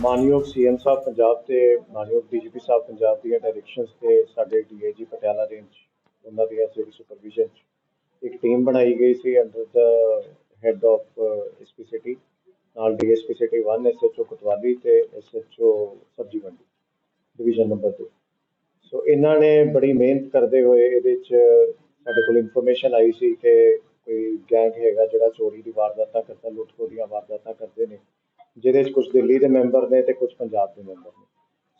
ਮਾਨਯੋਗ ਸੀਐਮ ਸਾਹਿਬ ਪੰਜਾਬ ਤੇ, ਮਾਨਯੋਗ ਡੀਜੀਪੀ ਸਾਹਿਬ ਪੰਜਾਬ ਦੀਆਂ ਡਾਇਰੈਕਸ਼ਨਸ ਤੇ ਸਾਡੇ ਡੀਏਜੀ ਪਟਿਆਲਾ ਰੇਂਜ ਉਹਨਾਂ ਦੀ ਜਿਹੜੀ ਸੁਪਰਵਿਜ਼ਨ ਇੱਕ ਟੀਮ ਬਣਾਈ ਗਈ ਸੀ under the head of SP city ਨਾਲ ਡੀਐਸਪੀ ਸਿਟੀ 1 ਐਸਐਚਓ ਕੋਤਵਾਲੀ ਤੇ ਐਸਐਚਓ ਸਬਜੀ ਮੰਡੀ ਡਿਵੀਜ਼ਨ ਨੰਬਰ 2 ਸੋ ਇਹਨਾਂ ਨੇ ਬੜੀ ਮਿਹਨਤ ਕਰਦੇ ਹੋਏ ਇਹਦੇ 'ਚ ਸਾਡੇ ਕੋਲ ਇਨਫੋਰਮੇਸ਼ਨ ਆਈ ਸੀ ਕਿ ਕੋਈ ਗੈਂਗ ਹੈਗਾ ਜਿਹੜਾ ਚੋਰੀ ਦੀ ਵਾਰਦਾਤਾਂ ਕਰਦਾ, ਲੁੱਟ ਖੋਹ ਦੀਆਂ ਵਾਰਦਾਤਾਂ ਕਰਦੇ ਨੇ ਜਿਹਦੇ 'ਚ ਕੁਝ ਦਿੱਲੀ ਦੇ ਮੈਂਬਰ ਨੇ ਤੇ ਕੁਝ ਪੰਜਾਬ ਦੇ ਮੈਂਬਰ ਨੇ।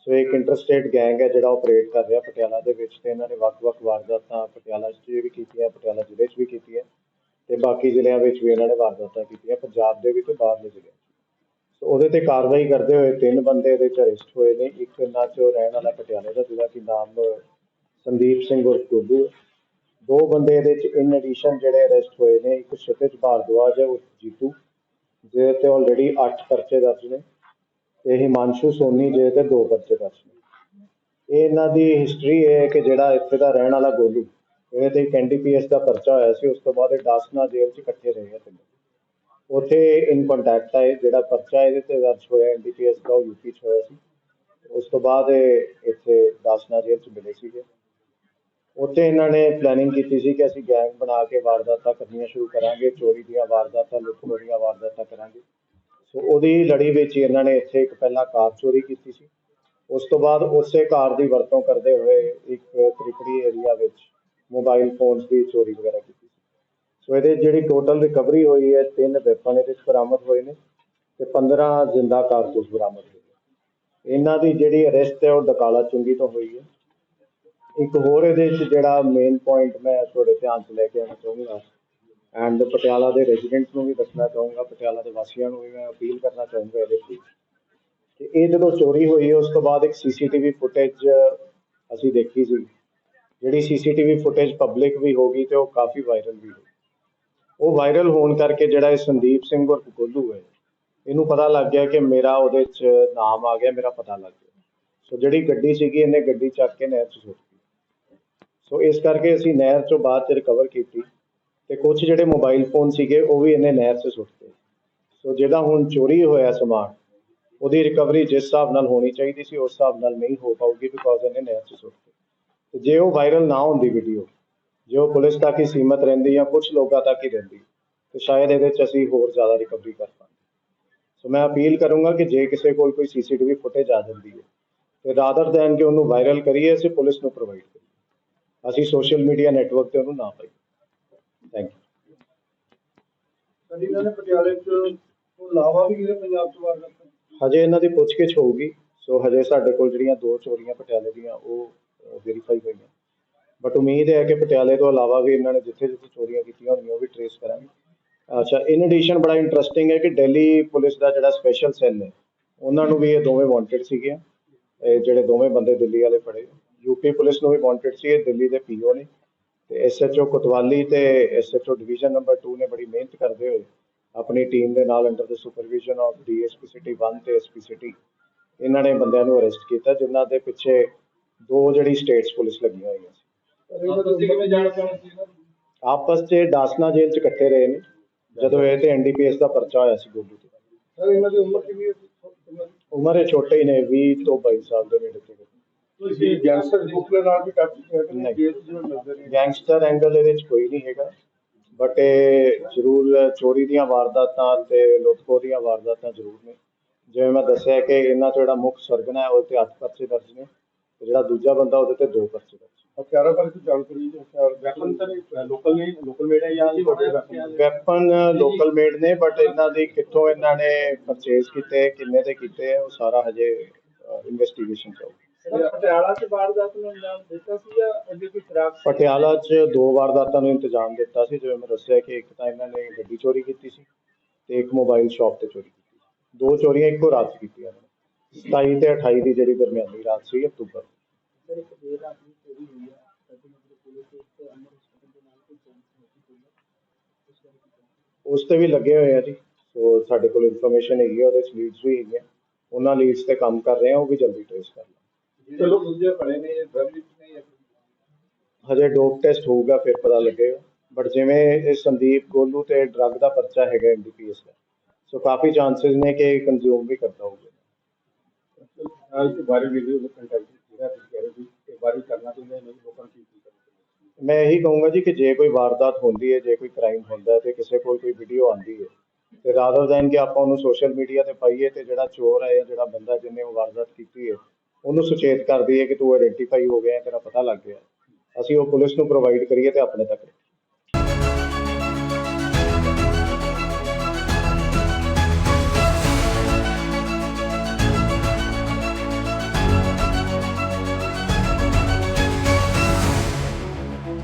ਸੋ ਇੱਕ ਇੰਟਰਸਟੇਟ ਗੈਂਗ ਹੈ ਜਿਹੜਾ ਆਪਰੇਟ ਕਰ ਰਿਹਾ ਪਟਿਆਲਾ ਦੇ ਵਿੱਚ ਤੇ ਇਹਨਾਂ ਨੇ ਵੱਖ-ਵੱਖ ਵਾਰਦਾਤਾਂ ਪਟਿਆਲਾ 'ਚ ਵੀ ਕੀਤੀਆਂ, ਪਟਿਆਲਾ ਜ਼ਿਲ੍ਹੇ 'ਚ ਵੀ ਕੀਤੀਆਂ ਤੇ ਬਾਕੀ ਜ਼ਿਲ੍ਹਿਆਂ ਵਿੱਚ ਵੀ ਇਹਨਾਂ ਨੇ ਵਾਰਦਾਤਾਂ ਕੀਤੀਆਂ, ਪੰਜਾਬ ਦੇ ਵੀ ਤੇ ਬਾਹਰਲੇ ਜ਼ਿਲ੍ਹਿਆਂ 'ਚ ਸੋ ਉਹਦੇ ਤੇ ਕਾਰਵਾਈ ਕਰਦੇ ਹੋਏ ਤਿੰਨ ਬੰਦੇ ਇਹਦੇ 'ਚ ਅਰੈਸਟ ਹੋਏ ਨੇ, ਇੱਕ ਇਹਨਾਂ 'ਚੋਂ ਰਹਿਣ ਵਾਲਾ ਪਟਿਆਲੇ ਦਾ ਜਿਹਦਾ ਕਿ ਨਾਮ ਸੰਦੀਪ ਸਿੰਘ ਉਰਫ ਗੋਲੂ ਦੋ ਬੰਦੇ ਇਹਦੇ 'ਚ ਇਨ ਐਡੀਸ਼ਨ ਜਿਹੜੇ ਅਰੈਸਟ ਹੋਏ ਨੇ, ਇੱਕ ਸ਼ਤਿਜ ਭਾਰਦਵਾਜ ਹੈ, ਉਰਫ ਜੀਤੂ। ਜਿਹਦੇ ਤੇ ਆਲਰੇਡੀ 8 ਪਰਚੇ ਦਰਜ ਨੇ ਤੇ ਹਿਮਾਂਸ਼ੂ ਸੋਨੀ ਜਿਹਦੇ ਤੇ ਦੋ ਪਰਚੇ ਦਰਜ ਨੇ। ਇਹ ਇਹਨਾਂ ਦੀ ਹਿਸਟਰੀ ਇਹ ਹੈ ਕਿ ਜਿਹੜਾ ਇੱਥੇ ਦਾ ਰਹਿਣ ਵਾਲਾ ਗੋਲੂ ਇਹਦੇ ਤੇ ਇੱਕ ਐਨਡੀਪੀਐਸ ਦਾ ਪਰਚਾ ਹੋਇਆ ਸੀ, ਉਸ ਤੋਂ ਬਾਅਦ ਇਹ ਡਾਸਨਾ ਜੇਲ੍ਹ 'ਚ ਇਕੱਠੇ ਰਹੇ ਆ ਉੱਥੇ ਇਨ ਕੰਟੈਕਟ ਆਏ ਜਿਹੜਾ ਪਰਚਾ ਇਹਦੇ ਤੇ ਦਰਜ ਹੋਇਆ ਐਨਡੀਪੀਐਸ ਦਾ, ਉਹ ਯੂਪੀ 'ਚ ਹੋਇਆ ਸੀ। ਉਸ ਤੋਂ ਬਾਅਦ ਇਹ ਇੱਥੇ ਦਾਸਨਾ ਜੇਲ੍ਹ 'ਚ ਮਿਲੇ ਸੀਗੇ। ਉੱਥੇ ਇਹਨਾਂ ਨੇ ਪਲੈਨਿੰਗ ਕੀਤੀ ਸੀ ਕਿ ਅਸੀਂ ਗੈਂਗ ਬਣਾ ਕੇ ਵਾਰਦਾਤਾਂ ਕਰਨੀਆਂ ਸ਼ੁਰੂ ਕਰਾਂਗੇ, ਚੋਰੀ ਦੀਆਂ ਵਾਰਦਾਤਾਂ ਲੁੱਟ ਖੋਹ ਦੀਆਂ ਵਾਰਦਾਤਾਂ ਕਰਾਂਗੇ। ਸੋ ਉਹਦੀ ਲੜੀ ਵਿੱਚ ਹੀ ਇਹਨਾਂ ਨੇ ਇੱਥੇ ਇੱਕ ਪਹਿਲਾਂ ਕਾਰ ਚੋਰੀ ਕੀਤੀ ਸੀ। ਉਸ ਤੋਂ ਬਾਅਦ ਉਸੇ ਕਾਰ ਦੀ ਵਰਤੋਂ ਕਰਦੇ ਹੋਏ ਇੱਕ ਤ੍ਰਿਪੜੀ ਏਰੀਆ ਵਿੱਚ ਮੋਬਾਈਲ ਫੋਨਸ ਦੀ ਚੋਰੀ ਵਗੈਰਾ ਕੀਤੀ ਸੀ। ਸੋ ਇਹਦੇ ਜਿਹੜੀ ਟੋਟਲ ਰਿਕਵਰੀ ਹੋਈ ਹੈ, ਤਿੰਨ ਵੈਪਨ ਇਹਦੇ 'ਚ ਬਰਾਮਦ ਹੋਏ ਨੇ ਤੇ 15 ਜ਼ਿੰਦਾ ਕਾਰਤੂਸ ਬਰਾਮਦ ਹੋਏ ਨੇ। ਇਹਨਾਂ ਦੀ ਜਿਹੜੀ ਅਰੈਸਟ ਹੈ ਉਹ ਦਕਾਲਾ ਚੁੰਗੀ ਤੋਂ ਹੋਈ ਹੈ। ਇੱਕ ਹੋਰ ਇਹਦੇ 'ਚ ਜਿਹੜਾ ਮੇਨ ਪੁਆਇੰਟ ਮੈਂ ਤੁਹਾਡੇ ਧਿਆਨ 'ਚ ਲੈ ਕੇ ਆਉਣਾ ਚਾਹੂੰਗਾ। ਐਂਡ ਪਟਿਆਲਾ ਦੇ ਰੈਜ਼ੀਡੈਂਟ ਨੂੰ ਵੀ ਦੱਸਣਾ ਚਾਹੂੰਗਾ, ਪਟਿਆਲਾ ਦੇ ਵਾਸੀਆਂ ਨੂੰ ਵੀ ਮੈਂ ਅਪੀਲ ਕਰਨਾ ਚਾਹੂੰਗਾ ਇਹਦੇ 'ਤੇ। ਕਿ ਇਹ ਜਦੋਂ ਚੋਰੀ ਹੋਈ ਹੈ ਉਸ ਤੋਂ ਬਾਅਦ ਇੱਕ ਸੀਸੀਟੀਵੀ ਫੁਟੇਜ ਅਸੀਂ ਦੇਖੀ ਸੀ। ਜਿਹੜੀ ਸੀਸੀਟੀਵੀ ਫੁਟੇਜ ਪਬਲਿਕ ਵੀ ਹੋ ਗਈ ਤੇ ਉਹ ਕਾਫੀ ਵਾਇਰਲ ਵੀ ਹੋਈ। ਉਹ ਵਾਇਰਲ ਹੋਣ ਕਰਕੇ ਜਿਹੜਾ ਇਹ ਸੰਦੀਪ ਸਿੰਘ ਉਰਫ ਗੋਲੂ ਹੈ, ਇਹਨੂੰ ਪਤਾ ਲੱਗ ਗਿਆ ਕਿ ਮੇਰਾ ਉਹਦੇ 'ਚ ਨਾਮ ਆ ਗਿਆ, ਮੇਰਾ ਪਤਾ ਲੱਗ ਗਿਆ। ਸੋ ਜਿਹੜੀ ਗੱਡੀ ਸੀਗੀ, ਇਹਨੇ ਗੱਡੀ ਚੱਕ ਕੇ ਨਹਿਰ 'ਚ ਸੁੱਟ ਸੋ ਇਸ ਕਰਕੇ ਅਸੀਂ ਨਹਿਰ 'ਚੋਂ ਬਾਅਦ 'ਚ ਰਿਕਵਰ ਕੀਤੀ ਤੇ ਕੁਝ ਜਿਹੜੇ ਮੋਬਾਈਲ ਫੋਨ ਸੀਗੇ, ਉਹ ਵੀ ਇਹਨੇ ਨਹਿਰ 'ਚ ਸੁੱਟਤੇ ਸੋ ਜਿਹੜਾ ਹੁਣ ਚੋਰੀ ਹੋਇਆ ਸਮਾਨ, ਉਹਦੀ ਰਿਕਵਰੀ ਜਿਸ ਹਿਸਾਬ ਨਾਲ ਹੋਣੀ ਚਾਹੀਦੀ ਸੀ, ਉਸ ਹਿਸਾਬ ਨਾਲ ਨਹੀਂ ਹੋ ਪਾਊਗੀ ਬਿਕੋਜ਼ ਇਹਨੇ ਨਹਿਰ 'ਚ ਸੁੱਟਤੇ ਤੇ ਜੇ ਉਹ ਵਾਇਰਲ ਨਾ ਹੁੰਦੀ ਵੀਡੀਓ ਜੇ ਉਹ ਪੁਲਿਸ ਤੱਕ ਹੀ ਸੀਮਤ ਰਹਿੰਦੀ ਜਾਂ ਕੁਝ ਲੋਕਾਂ ਤੱਕ ਹੀ ਰਹਿੰਦੀ, ਤੇ ਸ਼ਾਇਦ ਇਹਦੇ 'ਚ ਅਸੀਂ ਹੋਰ ਜ਼ਿਆਦਾ ਰਿਕਵਰੀ ਕਰ ਪਾਂਦੇ ਸੋ ਮੈਂ ਅਪੀਲ ਕਰੂੰਗਾ ਕਿ ਜੇ ਕਿਸੇ ਕੋਲ ਕੋਈ ਸੀਸੀਟੀਵੀ ਫੁਟੇਜ ਆ ਜਾਂਦੀ ਹੈ, ਤੇ ਰਾਦਰ ਦੈਨ ਕਿ ਉਹਨੂੰ ਵਾਇਰਲ ਕਰੀਏ, ਅਸੀਂ ਪੁਲਿਸ ਨੂੰ ਪ੍ਰੋਵਾਈਡ ਕਰੀਏ। ਅਸੀਂ ਸੋਸ਼ਲ ਮੀਡੀਆ ਨੈਟਵਰਕ ਤੇ ਉਹਨੂੰ ਨਾ ਪਾਈਏ ਥੈਂਕ ਯੂ ਸਰ ਇਹਨਾਂ ਨੇ ਪਟਿਆਲੇ ਚ ਤੋਂ ਇਲਾਵਾ ਵੀ ਕਿਹੜੇ ਪੰਜਾਬ ਚ ਵਾਰਦਾਤ ਹਜੇ ਇਹਨਾਂ ਦੀ ਪੁੱਛਗਿੱਛ ਹੋਊਗੀ। ਸੋ ਹਜੇ ਸਾਡੇ ਕੋਲ ਜਿਹੜੀਆਂ ਦੋ ਚੋਰੀਆਂ ਪਟਿਆਲੇ ਦੀਆਂ ਉਹ ਵੈਰੀਫਾਈ ਹੋਈਆਂ। ਬਟ ਉਮੀਦ ਹੈ ਕਿ ਪਟਿਆਲੇ ਤੋਂ ਇਲਾਵਾ ਵੀ ਇਹਨਾਂ ਨੇ ਜਿੱਥੇ ਜਿੱਥੇ ਚੋਰੀਆਂ ਕੀਤੀਆਂ ਹੋਣਗੀਆਂ ਉਹ ਵੀ ਟਰੇਸ ਕਰਾਂਗੇ। ਅੱਛਾ ਇਨ ਐਡੀਸ਼ਨ ਬੜਾ ਇੰਟਰਸਟਿੰਗ ਹੈ ਕਿ ਦਿੱਲੀ ਪੁਲਿਸ ਦਾ ਜਿਹੜਾ ਸਪੈਸ਼ਲ ਸੈੱਲ ਹੈ ਉਹਨਾਂ ਨੂੰ ਵੀ ਇਹ ਦੋਵੇਂ ਵਾਂਟਡ ਸੀਗੇ ਇਹ ਜਿਹੜੇ ਦੋਵੇਂ ਬੰਦੇ ਦਿੱਲੀ ਵਾਲੇ ਫੜੇ ਯੂਪੀ ਪੁਲਿਸ ਨੂੰ ਵੀ ਵਾਂਟਡ ਸੀ ਦਿੱਲੀ ਦੇ ਪੀਓ ਨੇ ਤੇ ਐਸਐਚਓ ਕੋਤਵਾਲੀ ਤੇ ਐਸਐਚਓ ਡਿਵੀਜ਼ਨ ਨੰਬਰ 2 ਨੇ ਬੜੀ ਮਿਹਨਤ ਕਰਦੇ ਹੋਏ ਆਪਣੀ ਟੀਮ ਦੇ ਨਾਲ under the supervision of DSP city 1 ਤੇ ਐਸਪੀ ਸਿਟੀ ਇਹਨਾਂ ਨੇ ਬੰਦਿਆਂ ਨੂੰ ਅਰੈਸਟ ਕੀਤਾ ਜਿਨ੍ਹਾਂ ਦੇ ਪਿੱਛੇ ਦੋ ਜਿਹੜੀ ਸਟੇਟਸ ਪੁਲਿਸ ਲੱਗੀਆਂ ਹੋਈਆਂ ਸੀ? ਆਪਸ 'ਚ ਡਾਸਨਾ ਜੇਲ੍ਹ 'ਚ ਇਕੱਠੇ ਰਹੇ ਨੇ ਜਦੋਂ ਇਹ ਤੇ ਐਨਡੀਪੀਐਸ ਦਾ ਪਰਚਾ ਹੋਇਆ ਸੀ ਗੋਲੂ ਤੇ ਸਰ ਇਹਨਾਂ ਦੀ ਉਮਰ ਕਿੰਨੀ ਹੈ? ਉਮਰ ਛੋਟੇ ਹੀ ਨੇ 20 ਤੋਂ 22 ਸਾਲ ਦੇ ਨੇੜੇ ਤੇੜੇ ਗੈਂਗਸਟਰ ਗਰੁੱਪ ਦੇ ਨਾਲ ਵੀ ਕਰ ਚੁੱਕੇ ਹੋ ਕਿ ਨਹੀਂ। ਜੇਲ੍ਹ ਚ ਜਿਵੇਂ ਮਿਲਦੇ ਨੇ ਗੈਂਗਸਟਰ ਐਂਗਲ ਇਹਦੇ 'ਚ ਕੋਈ ਨਹੀਂ ਹੈਗਾ। ਬਟ ਇਹ ਜ਼ਰੂਰ ਚੋਰੀ ਦੀਆਂ ਵਾਰਦਾਤਾਂ ਤੇ ਲੁੱਟਖੋ ਦੀਆਂ ਵਾਰਦਾਤਾਂ ਜ਼ਰੂਰ ਨੇ। ਜਿਵੇਂ ਮੈਂ ਦੱਸਿਆ ਕਿ ਇਹਨਾਂ 'ਚ ਜਿਹੜਾ ਮੁੱਖ ਸਰਗਨਾ ਹੈ ਉਹ ਤੇ 8 ਪਰਚੇ ਦਰਜ ਨੇ। ਤੇ ਜਿਹੜਾ ਦੂਜਾ ਬੰਦਾ ਉਹਦੇ ਤੇ 2 ਪਰਚੇ ਦਰਜ ਹਥਿਆਰਾਂ ਬਾਰੇ ਕੋਈ ਜਾਣਕਾਰੀ ਵੈਪਨ ਤਾਂ ਲੋਕਲ ਨਹੀਂ ਲੋਕਲ ਮੇਡ ਹੈ ਜਾਂ ਵੱਡੇ ਵੈਪਨ ਵੈਪਨ ਲੋਕਲ ਮੇਡ ਨੇ ਬਟ ਇਹਨਾਂ ਦੀ ਕਿੱਥੋਂ ਇਹਨਾਂ ਨੇ ਪਰਚੇਸ ਕੀਤੇ ਕਿੰਨੇ ਤੇ ਕੀਤੇ ਉਹ ਸਾਰਾ ਹਜੇ ਇਨਵੈਸਟੀਗੇਸ਼ਨ ਚੱਲ ਰਹੀ ਹੈ ਪਟਿਆਲਾ ਚ ਵਾਰਦਾਤ ਨੂੰ ਅੰਜਾਮ ਦਿੱਤਾ ਸੀ ਜਾਂ ਅੱਗੇ ਕੋਈ ਖਰਾਬ ਪਟਿਆਲਾ 'ਚ ਦੋ ਵਾਰਦਾਤਾਂ ਨੂੰ ਇੰਤਜ਼ਾਮ ਦਿੱਤਾ ਸੀ ਜਿਵੇਂ ਮੈਂ ਦੱਸਿਆ ਕਿ ਇੱਕ ਤਾਂ ਇਹਨਾਂ ਨੇ ਗੱਡੀ ਚੋਰੀ ਕੀਤੀ ਸੀ ਤੇ ਇੱਕ ਮੋਬਾਈਲ ਸ਼ਾਪ ਤੇ ਚੋਰੀ ਕੀਤੀ ਸੀ। ਦੋ ਚੋਰੀਆਂ ਇੱਕੋ ਰਾਤ 'ਚ ਕੀਤੀਆਂ ਨੇ। 27 ਤੇ 28 ਦੀ ਜਿਹੜੀ ਦਰਮਿਆਨੀ ਰਾਤ ਸੀ ਅਕਤੂਬਰ। ਉਸ ਤੇ ਵੀ ਲੱਗੇ ਹੋਏ ਆ ਜੀ। ਸੋ ਸਾਡੇ ਕੋਲ ਇਨਫੋਰਮੇਸ਼ਨ ਹੈਗੀ ਆ ਉਹਦੇ ਲੀਡਸ ਵੀ ਹੈਗੀਆਂ। ਉਹਨਾਂ ਲੀਡਸ ਤੇ ਕੰਮ ਕਰ ਰਹੇ ਆ ਉਹ ਵੀ ਜਲਦੀ ਟ੍ਰੇਸ ਕਰ ਚਲੋ ਦੂਜੇ ਪੜੇ ਨੇ ਡਰਗ ਵਿੱਚ ਨਹੀਂ ਹੈ ਹਜੇ ਡੋਪ ਟੈਸਟ ਹੋਊਗਾ ਫਿਰ ਪਤਾ ਲੱਗੇਗਾ। ਬਟ ਜਿਵੇਂ ਇਹ ਸੰਦੀਪ ਗੋਲੂ ਤੇ ਡਰੱਗ ਦਾ ਪਰਚਾ ਹੈਗਾ ਐਨਡੀਪੀਐਸ ਦਾ ਸੋ ਕਾਫੀ ਚਾਂਸਸ ਨੇ ਕਿ ਕੰਜ਼ਿਊਮ ਵੀ ਕਰਦਾ ਹੋਊਗਾ। ਅੱਜ ਵਾਇਰਲ ਵੀਡੀਓ ਦੇ ਕੰਟੈਂਟ ਜਿਹੜਾ ਤੁਸੀਂ ਕਹਿ ਰਹੇ ਸੀ ਕਿ ਵਾਇਰਲ ਕਰਨਾ ਚਾਹੀਦਾ ਨਹੀਂ ਲੋਕਾਂ ਨੂੰ ਕੀ ਕੀ ਕਰਨਾ। ਚਾਹੀਦਾ ਮੈਂ ਇਹੀ ਕਹੂੰਗਾ ਜੀ ਕਿ ਜੇ ਕੋਈ ਵਾਰਦਾਤ ਹੁੰਦੀ ਹੈ ਜੇ ਕੋਈ ਕ੍ਰਾਈਮ ਹੁੰਦਾ ਹੈ ਤੇ ਕਿਸੇ ਕੋਲ ਕੋਈ ਵੀਡੀਓ ਆਉਂਦੀ ਹੈ ਤੇ ਰਾਦਰ ਦੈਨ ਕਿ ਆਪਾਂ ਉਹਨੂੰ ਸੋਸ਼ਲ ਮੀਡੀਆ ਤੇ ਪਾਈਏ ਤੇ ਜਿਹੜਾ ਚੋਰ ਹੈ ਜਾਂ ਜਿਹੜਾ ਬੰਦਾ ਜਿਹਨੇ ਉਹ ਵਾਰਦਾਤ ਕੀਤੀ ਹੈ ਉਹਨੂੰ ਸੁਚੇਤ ਕਰਦੀ ਹੈ ਕਿ ਤੂੰ ਆਇਡੈਂਟੀਫਾਈ ਹੋ ਗਿਆ ਤੇਰਾ ਪਤਾ ਲੱਗ ਗਿਆ ਅਸੀਂ ਉਹ ਪੁਲਿਸ ਨੂੰ ਪ੍ਰੋਵਾਈਡ ਕਰੀਏ ਤੇ ਆਪਣੇ ਤੱਕ ਰੱਖੀਏ